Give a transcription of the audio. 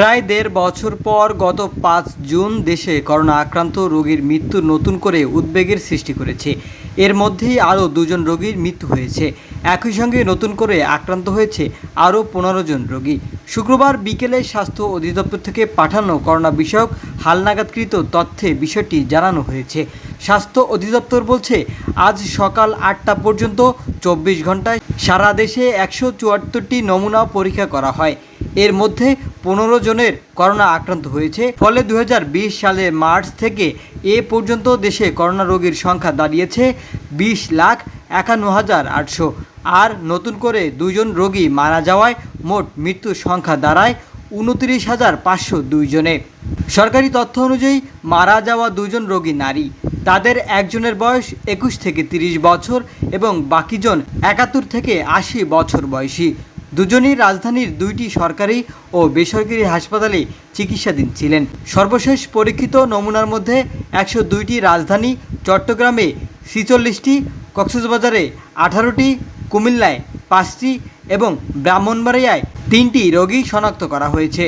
প্রায় দেড় বছর পর গত পাঁচ জুন দেশে করোনা আক্রান্ত রোগীর মৃত্যু নতুন করে উদ্বেগের সৃষ্টি করেছে। এর মধ্যেই আরও দুজন রোগীর মৃত্যু হয়েছে। একই সঙ্গে নতুন করে আক্রান্ত হয়েছে আরও পনেরো জন রোগী। শুক্রবার বিকেলে স্বাস্থ্য অধিদপ্তর থেকে পাঠানো করোনা বিষয়ক হালনাগাদকৃত তথ্যে বিষয়টি জানানো হয়েছে। স্বাস্থ্য অধিদপ্তর বলছে, আজ সকাল আটটা পর্যন্ত চব্বিশ ঘন্টায় সারা দেশে একশো চুয়াত্তরটি নমুনা পরীক্ষা করা হয়। এর মধ্যে পনেরো জনের করোনা আক্রান্ত হয়েছে। ফলে দু সালের মার্চ থেকে এ পর্যন্ত দেশে করোনা রোগীর সংখ্যা দাঁড়িয়েছে বিশ লাখ একান্ন হাজার আটশো। আর নতুন করে দুজন রোগী মারা যাওয়ায় মোট মৃত্যুর সংখ্যা দাঁড়ায় উনত্রিশ হাজার পাঁচশো দুই জনে। সরকারি তথ্য অনুযায়ী মারা যাওয়া দুজন রোগী নারী। তাদের একজনের বয়স একুশ থেকে তিরিশ বছর এবং বাকিজন একাত্তর থেকে আশি বছর বয়সী। দুজনই রাজধানীর দুইটি সরকারি ও বেসরকারি হাসপাতালে চিকিৎসাধীন ছিলেন। সর্বশেষ পরীক্ষিত নমুনার মধ্যে একশো দুইটি রাজধানী চট্টগ্রামে ছিচল্লিশটি, কক্সবাজারে আঠারোটি, কুমিল্লায় পাঁচটি এবং ব্রাহ্মণবাড়িয়ায় তিনটি রোগী শনাক্ত করা হয়েছে।